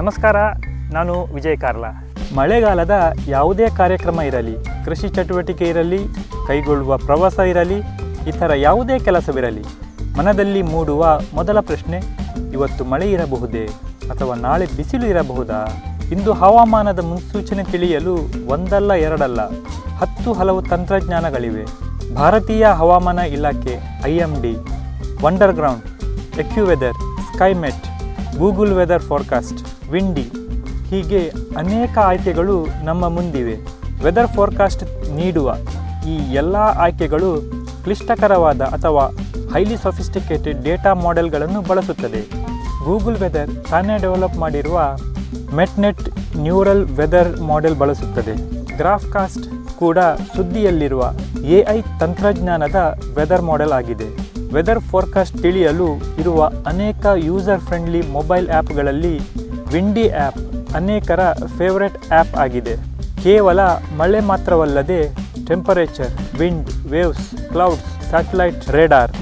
ನಮಸ್ಕಾರ, ನಾನು ವಿಜಯ್ ಕಾರ್ಲಾ. ಮಳೆಗಾಲದ ಯಾವುದೇ ಕಾರ್ಯಕ್ರಮ ಇರಲಿ, ಕೃಷಿ ಚಟುವಟಿಕೆ ಇರಲಿ, ಕೈಗೊಳ್ಳುವ ಪ್ರವಾಸ ಇರಲಿ, ಇತರ ಯಾವುದೇ ಕೆಲಸವಿರಲಿ, ಮನದಲ್ಲಿ ಮೂಡುವ ಮೊದಲ ಪ್ರಶ್ನೆ, ಇವತ್ತು ಮಳೆ ಇರಬಹುದೇ ಅಥವಾ ನಾಳೆ ಬಿಸಿಲು ಇರಬಹುದಾ? ಇಂದು ಹವಾಮಾನದ ಮುನ್ಸೂಚನೆ ತಿಳಿಯಲು ಒಂದಲ್ಲ ಎರಡಲ್ಲ, ಹತ್ತು ಹಲವು ತಂತ್ರಜ್ಞಾನಗಳಿವೆ. ಭಾರತೀಯ ಹವಾಮಾನ ಇಲಾಖೆ, I M D Wunderground AccuWeather Skymet Google weather forecast Windy ಹೀಗೆ ಅನೇಕ ಆಯ್ಕೆಗಳು ನಮ್ಮ ಮುಂದಿವೆ. ವೆದರ್ ಫೋರ್ಕಾಸ್ಟ್ ನೀಡುವ ಈ ಎಲ್ಲ ಆಯ್ಕೆಗಳು ಕ್ಲಿಷ್ಟಕರವಾದ ಅಥವಾ ಹೈಲಿ ಸೊಫಿಸ್ಟಿಕೇಟೆಡ್ ಡೇಟಾ ಮಾಡೆಲ್ಗಳನ್ನು ಬಳಸುತ್ತದೆ. ಗೂಗಲ್ ವೆದರ್ ತಾನೇ ಡೆವಲಪ್ ಮಾಡಿರುವ ಮೆಟ್ನೆಟ್ ನ್ಯೂರಲ್ ವೆದರ್ ಮಾಡೆಲ್ ಬಳಸುತ್ತದೆ. ಗ್ರಾಫ್ಕಾಸ್ಟ್ ಕೂಡ ಸುದ್ದಿಯಲ್ಲಿರುವ ಎ ಐ ತಂತ್ರಜ್ಞಾನದ ವೆದರ್ ಮಾಡೆಲ್ ಆಗಿದೆ. ವೆದರ್ ಫೋರ್ಕಾಸ್ಟ್ ತಿಳಿಯಲು ಇರುವ ಅನೇಕ ಯೂಸರ್ ಫ್ರೆಂಡ್ಲಿ ಮೊಬೈಲ್ ಆ್ಯಪ್ಗಳಲ್ಲಿ ವಿಂಡಿ ಆ್ಯಪ್ ಅನೇಕರ ಫೇವರೆಟ್ ಆ್ಯಪ್ ಆಗಿದೆ. ಕೇವಲ ಮಳೆ ಮಾತ್ರವಲ್ಲದೆ temperature wind waves clouds satellite radar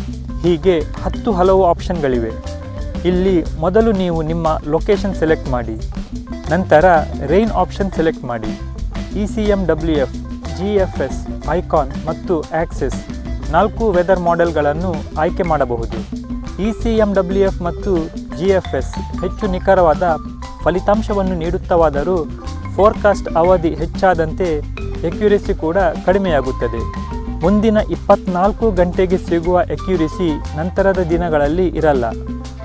ಹೀಗೆ ಹತ್ತು ಹಲವು ಆಪ್ಷನ್ಗಳಿವೆ ಇಲ್ಲಿ ಮೊದಲು ನೀವು ನಿಮ್ಮ ಲೊಕೇಶನ್ ಸೆಲೆಕ್ಟ್ ಮಾಡಿ. ನಂತರ ರೈನ್ ಆಪ್ಷನ್ ಸೆಲೆಕ್ಟ್ ಮಾಡಿ. E C M W F G F S icon ಮತ್ತು ಆಕ್ಸೆಸ್ ನಾಲ್ಕು ವೆದರ್ ಮಾಡೆಲ್ಗಳನ್ನು ಆಯ್ಕೆ ಮಾಡಬಹುದು. E C M W F ಮತ್ತು ಜಿ ಎಫ್ ಎಸ್ ಹೆಚ್ಚು ನಿಖರವಾದ ಫಲಿತಾಂಶವನ್ನು ನೀಡುತ್ತವಾದರೂ ಫೋರ್ಕಾಸ್ಟ್ ಅವಧಿ ಹೆಚ್ಚಾದಂತೆ ಎಕ್ಯುರೆಸಿ ಕೂಡ ಕಡಿಮೆಯಾಗುತ್ತದೆ. ಮುಂದಿನ ಇಪ್ಪತ್ನಾಲ್ಕು ಗಂಟೆಗೆ ಸಿಗುವ ಎಕ್ಯುರೆಸಿ ನಂತರದ ದಿನಗಳಲ್ಲಿ ಇರಲ್ಲ.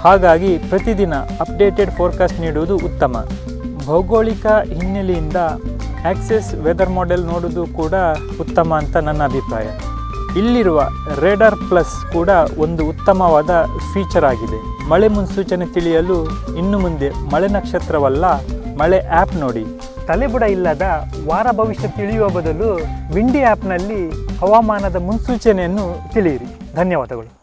ಹಾಗಾಗಿ ಪ್ರತಿದಿನ ಅಪ್ಡೇಟೆಡ್ ಫೋರ್ಕಾಸ್ಟ್ ನೀಡುವುದು ಉತ್ತಮ. ಭೌಗೋಳಿಕ ಹಿನ್ನೆಲೆಯಿಂದ ಆಕ್ಸೆಸ್ ವೆದರ್ ಮಾಡೆಲ್ ನೋಡುವುದು ಕೂಡ ಉತ್ತಮ ಅಂತ ನನ್ನ ಅಭಿಪ್ರಾಯ. ಇಲ್ಲಿರುವ ರೇಡರ್ ಪ್ಲಸ್ ಕೂಡ ಒಂದು ಉತ್ತಮವಾದ ಫೀಚರ್ ಆಗಿದೆ. ಮಳೆ ಮುನ್ಸೂಚನೆ ತಿಳಿಯಲು ಇನ್ನು ಮುಂದೆ ಮಳೆ ನಕ್ಷತ್ರವಲ್ಲ, ಮಳೆ ಆ್ಯಪ್ ನೋಡಿ. ತಲೆಬುಡ ಇಲ್ಲದ ವಾರ ಭವಿಷ್ಯ ತಿಳಿಯುವ ಬದಲು ವಿಂಡಿ ಆ್ಯಪ್ನಲ್ಲಿ ಹವಾಮಾನದ ಮುನ್ಸೂಚನೆಯನ್ನು ತಿಳಿಯಿರಿ. ಧನ್ಯವಾದಗಳು.